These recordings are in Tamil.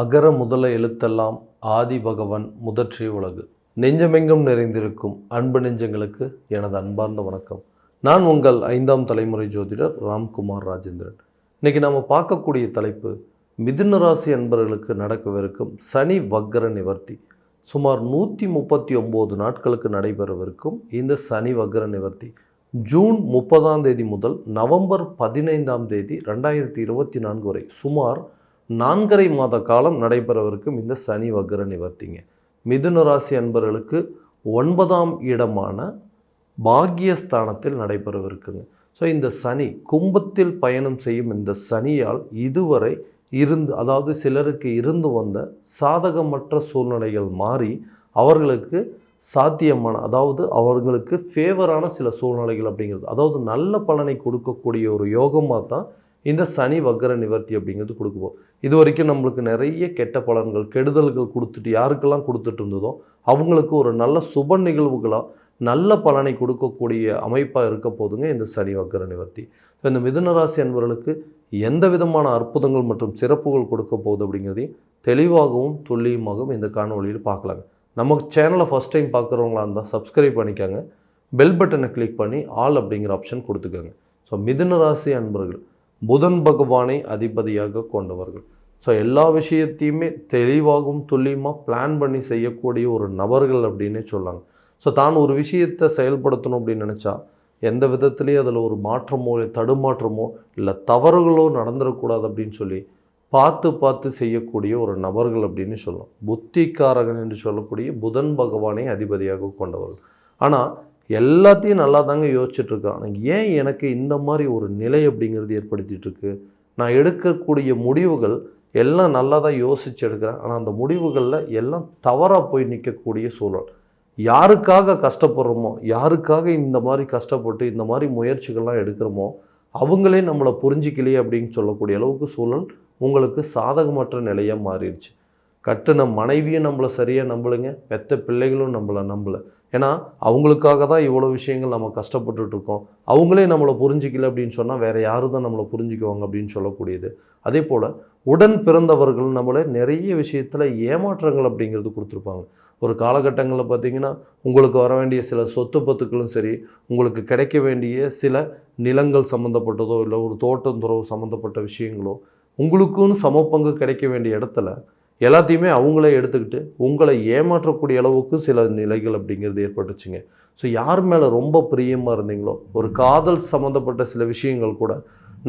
அகர முதல எழுத்தெல்லாம் ஆதி பகவன் முதற்றி உலகு. நெஞ்சமெங்கும் நிறைந்திருக்கும் அன்பு நெஞ்சங்களுக்கு எனது அன்பார்ந்த வணக்கம். நான் உங்கள் ஐந்தாம் தலைமுறை ஜோதிடர் ராம்குமார் ராஜேந்திரன். இன்னைக்கு நாம் பார்க்கக்கூடிய தலைப்பு மிதுன ராசி அன்பர்களுக்கு நடக்கவிருக்கும் சனி வக்கர நிவர்த்தி. சுமார் நூற்றி முப்பத்தி ஒம்பது நாட்களுக்கு நடைபெறவிருக்கும் இந்த சனி வக்கர நிவர்த்தி. ஜூன் முப்பதாம் தேதி முதல் நவம்பர் பதினைந்தாம் தேதி ரெண்டாயிரத்தி இருபத்தி நான்கு வரை சுமார் நான்கரை மாத காலம் நடைபெறவிருக்கும் இந்த சனி வக்கர நிவர்த்திங்க. மிதுன ராசி அன்பர்களுக்கு ஒன்பதாம் இடமான பாக்கியஸ்தானத்தில் நடைபெறவிருக்குங்க. ஸோ இந்த சனி கும்பத்தில் பயணம் செய்யும் இந்த சனியால் இதுவரை இருந்து அதாவது சிலருக்கு இருந்து வந்த சாதகமற்ற சூழ்நிலைகள் மாறி அவர்களுக்கு சாத்தியமான அதாவது அவர்களுக்கு ஃபேவரான சில சூழ்நிலைகள் அப்படிங்கிறது. அதாவது நல்ல பலனை கொடுக்கக்கூடிய ஒரு யோகமாக தான் இந்த சனி வக்கர நிவர்த்தி அப்படிங்கிறது கொடுக்குவோம். இது வரைக்கும் நம்மளுக்கு நிறைய கெட்ட பலன்கள் கெடுதல்கள் கொடுத்துட்டு யாருக்கெல்லாம் கொடுத்துட்டு இருந்ததோ அவங்களுக்கு ஒரு நல்ல சுப நிகழ்வுகளாக நல்ல பலனை கொடுக்கக்கூடிய அமைப்பாக இருக்க போதுங்க இந்த சனி வக்கர நிவர்த்தி. ஸோ இந்த மிதுனராசி அன்பர்களுக்கு எந்த விதமான அற்புதங்கள் மற்றும் சிறப்புகள் கொடுக்க போகுது அப்படிங்கிறதையும் தெளிவாகவும் துல்லியமாகவும் இந்த காணொலியில் பார்க்கலாங்க. நம்ம சேனலை ஃபஸ்ட் டைம் பார்க்குறவங்களா இருந்தால் சப்ஸ்கிரைப் பண்ணிக்கோங்க. பெல் பட்டனை கிளிக் பண்ணி ஆல் அப்படிங்கிற ஆப்ஷன் கொடுத்துக்கோங்க. ஸோ மிதுன ராசி அன்பர்கள் புதன் பகவானை அதிபதியாக கொண்டவர்கள். ஸோ எல்லா விஷயத்தையுமே தெளிவாகவும் துல்லியமாக பிளான் பண்ணி செய்யக்கூடிய ஒரு நபர்கள் அப்படின்னே சொல்லாங்க. ஸோ தான் ஒரு விஷயத்தை செயல்படுத்தணும் அப்படின்னு நினச்சா எந்த விதத்துலேயும் அதில் ஒரு மாற்றமோ இல்லை தடுமாற்றமோ இல்லை தவறுகளோ நடந்துடக்கூடாது அப்படின்னு சொல்லி பார்த்து பார்த்து செய்யக்கூடிய ஒரு நபர்கள் அப்படின்னு சொல்லலாம். புத்திக்காரகன் என்று சொல்லக்கூடிய புதன் பகவானை அதிபதியாக கொண்டவர்கள். ஆனால் எல்லாத்தையும் நல்லா தாங்க யோசிச்சுட்ருக்கான். ஏன் எனக்கு இந்த மாதிரி ஒரு நிலை அப்படிங்கிறது ஏற்படுத்திகிட்ருக்கு நான் எடுக்கக்கூடிய முடிவுகள் எல்லாம் நல்லா தான் யோசித்து எடுக்கிறேன். ஆனால் அந்த முடிவுகளில் எல்லாம் தவறாக போய் நிற்கக்கூடிய சூழல். யாருக்காக கஷ்டப்படுறோமோ யாருக்காக இந்த மாதிரி கஷ்டப்பட்டு இந்த மாதிரி முயற்சிகள்லாம் எடுக்கிறோமோ அவங்களே நம்மளை புரிஞ்சிக்கலையே அப்படின்னு சொல்லக்கூடிய அளவுக்கு சூழல் உங்களுக்கு சாதகமற்ற நிலையாக மாறிடுச்சு. கட்டின மனைவியும் நம்மளை சரியாக நம்பலைங்க. பெத்த பிள்ளைகளும் நம்மளை நம்பலை. ஏன்னா அவங்களுக்காக தான் இவ்வளோ விஷயங்கள் நம்ம கஷ்டப்பட்டுட்ருக்கோம். அவங்களே நம்மளை புரிஞ்சிக்கல அப்படின்னு சொன்னால் வேறு யாரும் தான் நம்மளை புரிஞ்சுக்குவாங்க அப்படின்னு சொல்லக்கூடியது. அதே போல் உடன் பிறந்தவர்கள் நம்மளை நிறைய விஷயத்தில் ஏமாற்றங்கள் அப்படிங்கிறது கொடுத்துருப்பாங்க. ஒரு காலகட்டங்களில் பார்த்தீங்கன்னா உங்களுக்கு வர வேண்டிய சில சொத்து பத்துக்களும் சரி உங்களுக்கு கிடைக்க வேண்டிய சில நிலங்கள் சம்மந்தப்பட்டதோ இல்லை ஒரு தோட்டம் துறவு சம்மந்தப்பட்ட விஷயங்களோ உங்களுக்குன்னு சமப்பங்கு கிடைக்க வேண்டிய இடத்துல எல்லாத்தையுமே அவங்களே எடுத்துக்கிட்டு உங்களை ஏமாற்றக்கூடிய அளவுக்கு சில நிலைகள் அப்படிங்கிறது ஏற்பட்டுச்சுங்க. ஸோ யார் மேலே ரொம்ப பிரியமாக இருந்தீங்களோ ஒரு காதல் சம்மந்தப்பட்ட சில விஷயங்கள் கூட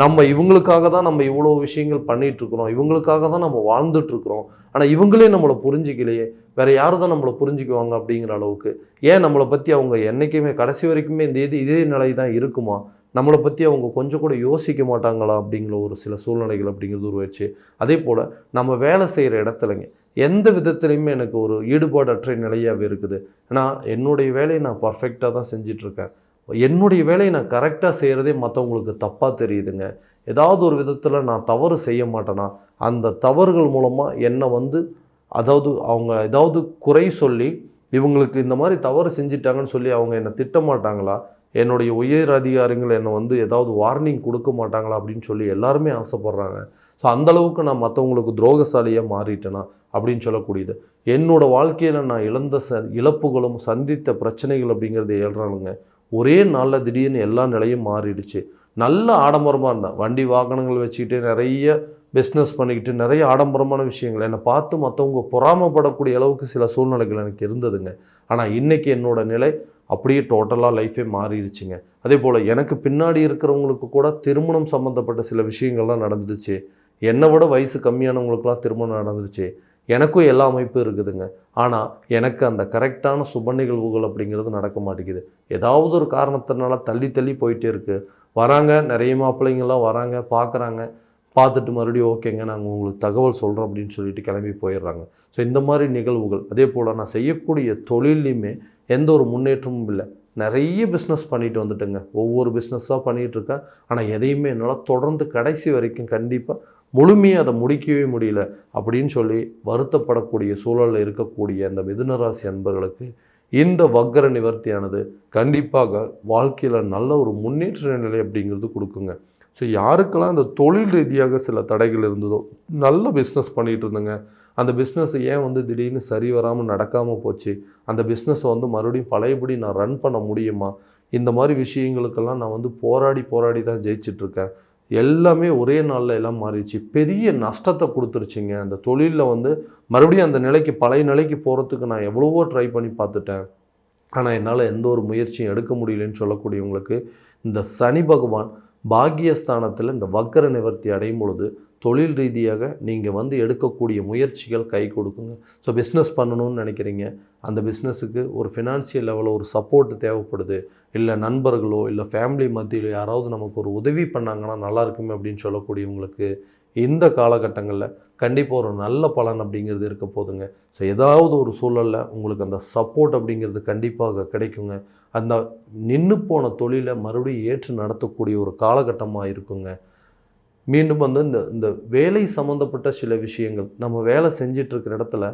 நம்ம இவங்களுக்காக தான் நம்ம இவ்வளோ விஷயங்கள் பண்ணிகிட்ருக்குறோம் இவங்களுக்காக தான் நம்ம வாழ்ந்துட்டுருக்குறோம் ஆனால் இவங்களே நம்மளை புரிஞ்சிக்கலையே வேறு யார் தான் நம்மளை புரிஞ்சுக்குவாங்க அப்படிங்கிற அளவுக்கு. ஏன் நம்மளை பற்றி அவங்க என்றைக்குமே கடைசி வரைக்குமே இந்த இது இதே நிலை தான் இருக்குமா? நம்மளை பற்றி அவங்க கொஞ்சம் கூட யோசிக்க மாட்டாங்களா அப்படிங்கிற ஒரு சில சூழ்நிலைகள் அப்படிங்கிறது உருவாச்சு அதே போல் நம்ம வேலை செய்கிற இடத்துலங்க எந்த விதத்துலையுமே எனக்கு ஒரு ஈடுபாடற்ற நிலையாகவே இருக்குது. ஏன்னா என்னுடைய வேலையை நான் பர்ஃபெக்டாக தான் செஞ்சிட்ருக்கேன். என்னுடைய வேலையை நான் கரெக்டாக செய்கிறதே மற்றவங்களுக்கு தப்பாக தெரியுதுங்க. ஏதாவது ஒரு விதத்தில் நான் தவறு செய்ய மாட்டேனா அந்த தவறுகள் மூலமாக என்னை வந்து அதாவது அவங்க ஏதாவது குறை சொல்லி இவங்களுக்கு இந்த மாதிரி தவறு செஞ்சிட்டாங்கன்னு சொல்லி அவங்க என்னை திட்ட மாட்டாங்களா என்னுடைய உயர் அதிகாரிகள் என்னை வந்து ஏதாவது வார்னிங் கொடுக்க மாட்டாங்களா அப்படின்னு சொல்லி எல்லாருமே ஆசைப்பட்றாங்க. ஸோ அந்தளவுக்கு நான் மற்றவங்களுக்கு துரோகசாலியாக மாறிட்டேனா அப்படின்னு சொல்லக்கூடியது. என்னோடய வாழ்க்கையில் நான் இழந்த ச இழப்புகளும் சந்தித்த பிரச்சனைகள் அப்படிங்கிறது ஏழ்றானுங்க ஒரே நாளில் திடீர்னு எல்லா நிலையும் மாறிடுச்சு. நல்ல ஆடம்பரமாக இருந்தேன் வண்டி வாகனங்கள் வச்சுக்கிட்டு நிறைய பிஸ்னஸ் பண்ணிக்கிட்டு நிறைய ஆடம்பரமான விஷயங்கள். என்னை பார்த்து மற்றவங்க பொறாமப்படக்கூடிய அளவுக்கு சில சூழ்நிலைகள் எனக்கு இருந்ததுங்க. ஆனால் இன்றைக்கி என்னோடய நிலை அப்படியே டோட்டலாக லைஃபே மாறிடுச்சுங்க அதே போல் எனக்கு பின்னாடி இருக்கிறவங்களுக்கு கூட திருமணம் சம்மந்தப்பட்ட சில விஷயங்கள்லாம் நடந்துடுச்சு. என்னை விட வயசு கம்மியானவங்களுக்குலாம் திருமணம் நடந்துருச்சு எனக்கும் எல்லா அமைப்பும் இருக்குதுங்க. ஆனால் எனக்கு அந்த கரெக்டான சுப நிகழ்வுகள் அப்படிங்கிறது நடக்க மாட்டேங்குது. ஏதாவது ஒரு காரணத்தினால தள்ளி தள்ளி போயிட்டே இருக்குது வராங்க நிறைய மாப்பிள்ளைங்கள்லாம் வராங்க பார்க்குறாங்க. பார்த்துட்டு மறுபடியும் ஓகேங்க நாங்கள் உங்களுக்கு தகவல் சொல்கிறோம் அப்படின்னு சொல்லிட்டு கிளம்பி போயிடுறாங்க. ஸோ இந்த மாதிரி நிகழ்வுகள் அதே போல் நான் செய்யக்கூடிய தொழிலையுமே எந்த ஒரு முன்னேற்றமும் இல்லை. நிறைய பிஸ்னஸ் பண்ணிட்டு வந்துட்டேங்க. ஒவ்வொரு பிஸ்னஸாக பண்ணிகிட்டு இருக்கேன். ஆனால் எதையுமே என்னால் தொடர்ந்து கடைசி வரைக்கும் கண்டிப்பாக முழுமையாக அதை முடிக்கவே முடியல அப்படின்னு சொல்லி வருத்தப்படக்கூடிய சூழலில் இருக்கக்கூடிய அந்த மிதுனராசி அன்பர்களுக்கு இந்த வக்கர நிவர்த்தியானது கண்டிப்பாக வாழ்க்கையில் நல்ல ஒரு முன்னேற்ற நிலை அப்படிங்கிறது கொடுக்குங்க. ஸோ யாருக்கெல்லாம் அந்த தொழில் ரீதியாக சில தடைகள் இருந்ததோ நல்ல பிஸ்னஸ் பண்ணிகிட்டு இருந்தேங்க. அந்த பிஸ்னஸ் ஏன் வந்து திடீர்னு சரி வராமல் நடக்காமல் போச்சு? அந்த பிஸ்னஸை வந்து மறுபடியும் பழையபடி நான் ரன் பண்ண முடியுமா? இந்த மாதிரி விஷயங்களுக்கெல்லாம் நான் வந்து போராடி போராடி தான் ஜெயிச்சிட்ருக்கேன் எல்லாமே ஒரே நாளில் எல்லாம் மாறிடுச்சு. பெரிய நஷ்டத்தை கொடுத்துருச்சுங்க. அந்த தொழிலில் வந்து மறுபடியும் அந்த நிலைக்கு பழைய நிலைக்கு போகிறதுக்கு நான் எவ்வளவோ ட்ரை பண்ணி பார்த்துட்டேன். ஆனால் என்னால் எந்த ஒரு முயற்சியும் எடுக்க முடியலன்னு சொல்லக்கூடியவங்களுக்கு இந்த சனி பகவான் பாக்கியஸ்தானத்தில் இந்த வக்கர நிவர்த்தி அடையும் பொழுது தொழில் ரீதியாக நீங்கள் வந்து எடுக்கக்கூடிய முயற்சிகள் கை கொடுக்குங்க. ஸோ பிஸ்னஸ் பண்ணணும்னு நினைக்கிறீங்க. அந்த பிஸ்னஸுக்கு ஒரு ஃபினான்ஷியல் லெவலில் ஒரு சப்போர்ட் தேவைப்படுது. இல்லை நண்பர்களோ இல்லை ஃபேமிலி மத்தியிலோ யாராவது நமக்கு ஒரு உதவி பண்ணாங்கன்னா நல்லா இருக்குமே அப்படின்னு சொல்லக்கூடியவங்களுக்கு இந்த காலகட்டங்களில் கண்டிப்பாக ஒரு நல்ல பலன் அப்படிங்கிறது இருக்க போதுங்க. ஸோ ஏதாவது ஒரு சூழலில் உங்களுக்கு அந்த சப்போர்ட் அப்படிங்கிறது கண்டிப்பாக கிடைக்குங்க. அந்த நின்று போன தொழிலை மறுபடியும் ஏற்று நடத்தக்கூடிய ஒரு காலகட்டமாக இருக்குங்க. மீண்டும் வந்து இந்த இந்த வேலை சம்மந்தப்பட்ட சில விஷயங்கள் நம்ம வேலை செஞ்சிட்ருக்கிற இடத்துல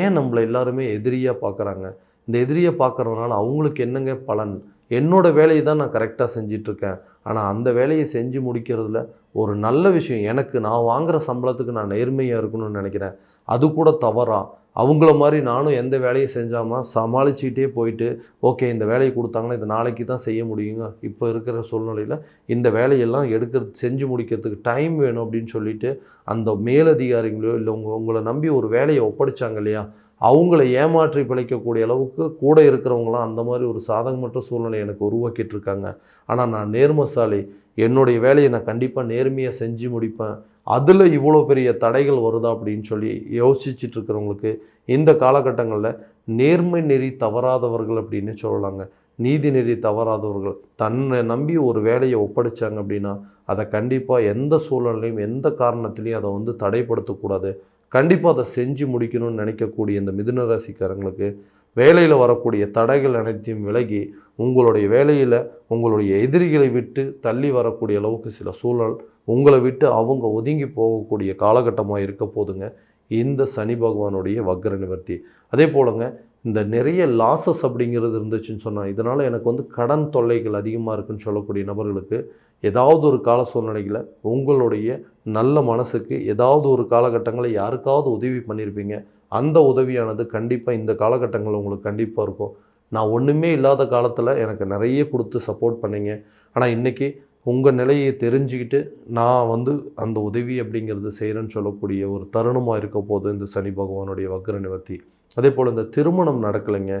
ஏன் நம்மளை எல்லாருமே எதிரியாக பார்க்குறாங்க இந்த எதிரியை பார்க்குறதுனால அவங்களுக்கு என்னங்க பலன்? என்னோட வேலையை தான் நான் கரெக்டாக செஞ்சிட்ருக்கேன். ஆனால் அந்த வேலையை செஞ்சு முடிக்கிறதுல ஒரு நல்ல விஷயம். எனக்கு நான் வாங்குகிற சம்பளத்துக்கு நான் நேர்மையாக இருக்கணும்னு நினைக்கிறேன். அது கூட தவறாக அவங்கள மாதிரி நானும் எந்த வேலையும் செஞ்சாமல் சமாளிச்சுக்கிட்டே போயிட்டு ஓகே இந்த வேலையை கொடுத்தாங்கன்னா இது நாளைக்கு தான் செய்ய முடியுங்க. இப்போ இருக்கிற சூழ்நிலையில் இந்த வேலையெல்லாம் எடுக்கிறது செஞ்சு முடிக்கிறதுக்கு டைம் வேணும் அப்படின்னு சொல்லிட்டு அந்த மேலதிகாரிங்களோ இல்லை உங்கள் உங்களை நம்பி ஒரு வேலையை ஒப்படைச்சாங்க இல்லையா அவங்கள ஏமாற்றி பிழைக்கக்கூடிய அளவுக்கு கூட இருக்கிறவங்களாம் அந்த மாதிரி ஒரு சாதகமற்ற சூழ்நிலை எனக்கு உருவாக்கிட்டு இருக்காங்க. ஆனால் நான் நேர்மசாலி. என்னுடைய வேலையை நான் கண்டிப்பாக நேர்மையாக செஞ்சு முடிப்பேன். அதில் இவ்வளோ பெரிய தடைகள் வருதா அப்படின்னு சொல்லி யோசிச்சுட்டு இருக்கிறவங்களுக்கு இந்த காலகட்டங்களில் நேர்மை நெறி தவறாதவர்கள் அப்படின்னு சொல்லலாங்க. நீதி நெறி தவறாதவர்கள் தன்னை நம்பி ஒரு வேலையை ஒப்படைச்சாங்க அப்படின்னா அதை கண்டிப்பாக எந்த சூழ்நிலையும் எந்த காரணத்துலையும் அதை வந்து தடைப்படுத்தக்கூடாது. கண்டிப்பாக அதை செஞ்சு முடிக்கணும்னு நினைக்கக்கூடிய இந்த மிதுன ராசிக்காரங்களுக்கு வேலையில் வரக்கூடிய தடைகள் அனைத்தையும் விலகி உங்களுடைய வேலையில் உங்களுடைய எதிரிகளை விட்டு தள்ளி வரக்கூடிய அளவுக்கு சில சூழல் உங்களை விட்டு அவங்க ஒதுங்கி போகக்கூடிய காலகட்டமாக இருக்க போதுங்க. இந்த சனி பகவானுடைய வக்ர நிவர்த்தி. அதே போலங்க இந்த நிறைய லாசஸ் அப்படிங்கிறது இருந்துச்சுன்னு சொன்னால் இதனால் எனக்கு வந்து கடன் தொல்லைகள் அதிகமாக இருக்குன்னு சொல்லக்கூடிய நபர்களுக்கு ஏதாவது ஒரு கால சூழ்நிலையில் உங்களுடைய நல்ல மனசுக்கு ஏதாவது ஒரு காலகட்டங்களில் யாருக்காவது உதவி பண்ணியிருப்பீங்க அந்த உதவியானது கண்டிப்பாக இந்த காலகட்டங்களில் உங்களுக்கு கண்டிப்பாக இருக்கும். நான் ஒன்றுமே இல்லாத காலத்தில் எனக்கு நிறைய கொடுத்து சப்போர்ட் பண்ணிங்க. ஆனால் இன்றைக்கி உங்கள் நிலையை தெரிஞ்சுக்கிட்டு நான் வந்து அந்த உதவி அப்படிங்கிறது செய்கிறேன்னு சொல்லக்கூடிய ஒரு தருணமாக இருக்க போது இந்த சனி பகவானுடைய வக்ர நிவர்த்தி. அதே போல் இந்த திருமணம் நடக்கலைங்க.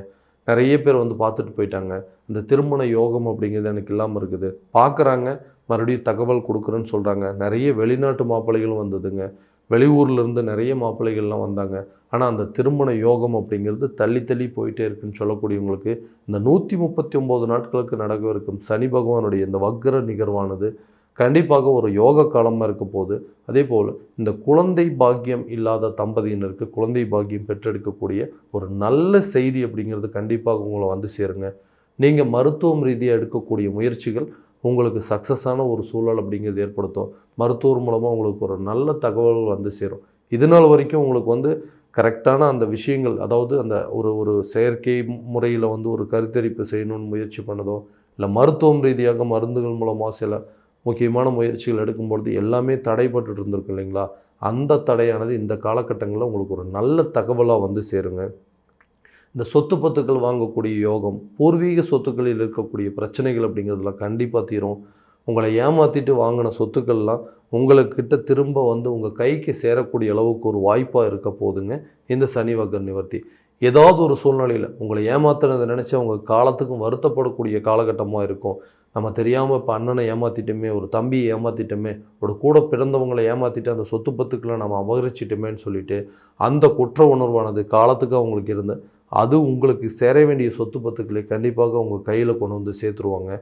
நிறைய பேர் வந்து பார்த்துட்டு போயிட்டாங்க. இந்த திருமண யோகம் அப்படிங்கிறது எனக்கு இல்லாமல் இருக்குது. பார்க்குறாங்க. மறுபடியும் தகவல் கொடுக்குறேன்னு சொல்கிறாங்க நிறைய வெளிநாட்டு மாப்பிள்ளைகளும் வந்ததுங்க. வெளியூர்லேருந்து நிறைய மாப்பிள்ளைகள்லாம் வந்தாங்க. ஆனால் அந்த திருமண யோகம் அப்படிங்கிறது தள்ளி தள்ளி போயிட்டே இருக்குன்னு சொல்லக்கூடியவங்களுக்கு இந்த நூற்றி முப்பத்தி ஒம்பது நாட்களுக்கு நடக்கவிருக்கும் சனி பகவானுடைய இந்த வக்ர நிகர்வானது கண்டிப்பாக ஒரு யோக காலமாக இருக்க போது அதே போல் இந்த குழந்தை பாக்கியம் இல்லாத தம்பதியினருக்கு குழந்தை பாக்கியம் பெற்றெடுக்கக்கூடிய ஒரு நல்ல செய்தி அப்படிங்கிறது கண்டிப்பாக உங்களை வந்து சேருங்க. நீங்கள் மருத்துவம் ரீதியாக எடுக்கக்கூடிய முயற்சிகள் உங்களுக்கு சக்ஸஸான ஒரு சூழல் அப்படிங்கிறது ஏற்படுத்தும். மருத்துவர் மூலமாக உங்களுக்கு ஒரு நல்ல தகவல் வந்து சேரும். இது நாள் வரைக்கும் உங்களுக்கு வந்து கரெக்டான அந்த விஷயங்கள் அதாவது அந்த ஒரு ஒரு செயற்கை முறையில் வந்து ஒரு கருத்தரிப்பு செய்யணும்னு முயற்சி பண்ணதோ இல்லை மருத்துவம் ரீதியாக மருந்துகள் மூலமாக சில முக்கியமான முயற்சிகள் எடுக்கும்பொழுது எல்லாமே தடைப்பட்டு இருந்திருக்கு இல்லைங்களா? அந்த தடையானது இந்த காலகட்டங்களில் உங்களுக்கு ஒரு நல்ல தகவலாக வந்து சேருங்க. இந்த சொத்து பத்துக்கள் வாங்கக்கூடிய யோகம் பூர்வீக சொத்துக்களில் இருக்கக்கூடிய பிரச்சனைகள் அப்படிங்கிறதுலாம் கண்டிப்பாக தீரும். உங்களை ஏமாற்றிட்டு வாங்கின சொத்துக்கள்லாம் உங்களுக்கிட்ட திரும்ப வந்து உங்கள் கைக்கு சேரக்கூடிய அளவுக்கு ஒரு வாய்ப்பாக இருக்க போதுங்க இந்த சனி வக்கர நிவர்த்தி. ஏதாவது ஒரு சூழ்நிலையில் உங்களை ஏமாத்துறதை நினச்சி அவங்க காலத்துக்கும் வருத்தப்படக்கூடிய காலகட்டமாக இருக்கும். நம்ம தெரியாமல் இப்போ அண்ணனை ஏமாற்றிட்டோமே ஒரு தம்பியை ஏமாற்றிட்டோமே ஒரு கூட பிறந்தவங்களை ஏமாற்றிட்டு அந்த சொத்து பத்துக்களை நம்ம அபகரிச்சிட்டோமேன்னு சொல்லிட்டு அந்த குற்ற உணர்வானது காலத்துக்கு அவங்களுக்கு இருந்த அது உங்களுக்கு சேர வேண்டிய சொத்து பத்துக்களை கண்டிப்பாக உங்கள் கையில் கொண்டு வந்து சேர்த்துருவாங்க.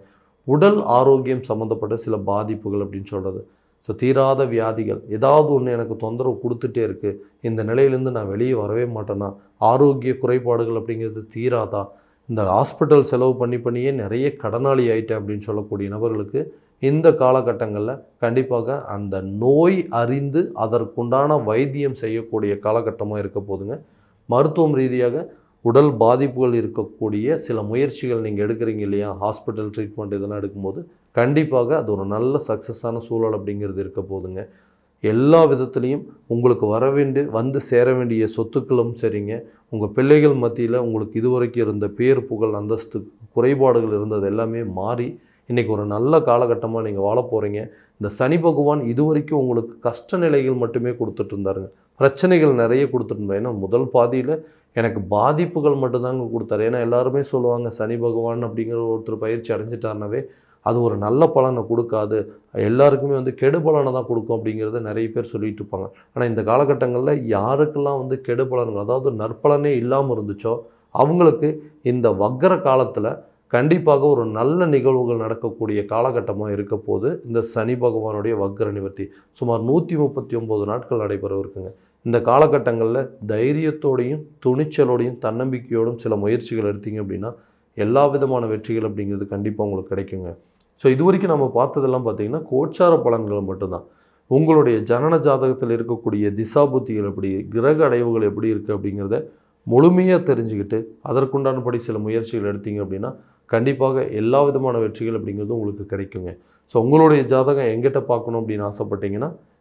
உடல் ஆரோக்கியம் சம்மந்தப்பட்ட சில பாதிப்புகள் அப்படின்னு சொல்கிறது ஸோ தீராத வியாதிகள். ஏதாவது ஒன்று எனக்கு தொந்தரவு கொடுத்துட்டே இருக்குது இந்த நிலையிலேருந்து நான் வெளியே வரவே மாட்டேன்னா ஆரோக்கிய குறைபாடுகள் அப்படிங்கிறது தீராதா? இந்த ஹாஸ்பிட்டல் செலவு பண்ணி பண்ணியே நிறைய கடனாளி ஆயிட்டேன் அப்படின்னு சொல்லக்கூடிய நபர்களுக்கு இந்த காலகட்டங்களில் கண்டிப்பாக அந்த நோய் அறிந்து அதற்குண்டான வைத்தியம் செய்யக்கூடிய காலகட்டமாக இருக்க போதுங்க. மருத்துவம் ரீதியாக உடல் பாதிப்புகள் இருக்கக்கூடிய சில முயற்சிகள் நீங்கள் எடுக்கிறீங்க இல்லையா? ஹாஸ்பிட்டல் ட்ரீட்மெண்ட் இதெல்லாம் எடுக்கும்போது கண்டிப்பாக அது ஒரு நல்ல சக்ஸஸான சூழல் அப்படிங்கிறது இருக்க போதுங்க. எல்லா விதத்துலேயும் உங்களுக்கு வர வேண்டிய வந்து சேர வேண்டிய சொத்துக்களும் சரிங்க. உங்கள் பிள்ளைகள் மத்தியில் உங்களுக்கு இதுவரைக்கும் இருந்த பேர் புகழ் அந்தஸ்து குறைபாடுகள் இருந்தது எல்லாமே மாறி இன்றைக்கி ஒரு நல்ல காலகட்டமாக நீங்கள் வாழ போகிறீங்க இந்த சனி பகவான் இதுவரைக்கும் உங்களுக்கு கஷ்ட நிலைகள் மட்டுமே கொடுத்துட்டு இருந்தாருங்க. பிரச்சனைகள் நிறைய கொடுத்துட்டு ஏன்னா முதல் பாதியில் எனக்கு பாதிப்புகள் மட்டும்தாங்க கொடுத்தாரு. ஏன்னா எல்லாருமே சொல்லுவாங்க சனி பகவான் அப்படிங்கிற ஒருத்தர் பயிற்சி அடைஞ்சிட்டாருனாவே அது ஒரு நல்ல பலனை கொடுக்காது. எல்லாருக்குமே வந்து கெடு பலனை தான் கொடுக்கும் அப்படிங்கிறத நிறைய பேர் சொல்லிட்டு இருப்பாங்க. ஆனால் இந்த காலகட்டங்களில் யாருக்கெல்லாம் வந்து கெடு பலன்கள் அதாவது நற்பலனே இல்லாமல் இருந்துச்சோ அவங்களுக்கு இந்த வக்கர காலத்தில் கண்டிப்பாக ஒரு நல்ல நிகழ்வுகள் நடக்கக்கூடிய காலகட்டமாக இருக்க போது இந்த சனி பகவானுடைய வக்கர நிவர்த்தி சுமார் நூற்றி முப்பத்தி ஒம்பது நாட்கள் நடைபெறவிருக்குங்க. இந்த காலகட்டங்களில் தைரியத்தோடையும் துணிச்சலோடையும் தன்னம்பிக்கையோடும் சில முயற்சிகள் எடுத்தீங்க அப்படின்னா எல்லா விதமான வெற்றிகள் அப்படிங்கிறது கண்டிப்பாக உங்களுக்கு கிடைக்குங்க. ஸோ இது வரைக்கும் நம்ம பார்த்ததெல்லாம் பார்த்தீங்கன்னா கோச்சார பலன்கள் மட்டும்தான். உங்களுடைய ஜனன ஜாதகத்தில் இருக்கக்கூடிய திசாபுத்திகள் எப்படி கிரக அடைவுகள் எப்படி இருக்குது அப்படிங்கிறத முழுமையாக தெரிஞ்சுக்கிட்டு அதற்குண்டானபடி சில முயற்சிகள் எடுத்தீங்க அப்படின்னா கண்டிப்பாக எல்லா விதமான வெற்றிகள் அப்படிங்கிறது உங்களுக்கு கிடைக்குங்க. ஸோ உங்களுடைய ஜாதகம் எங்கிட்ட பார்க்கணும் அப்படின்னு ஆசைப்பட்டீங்கன்னா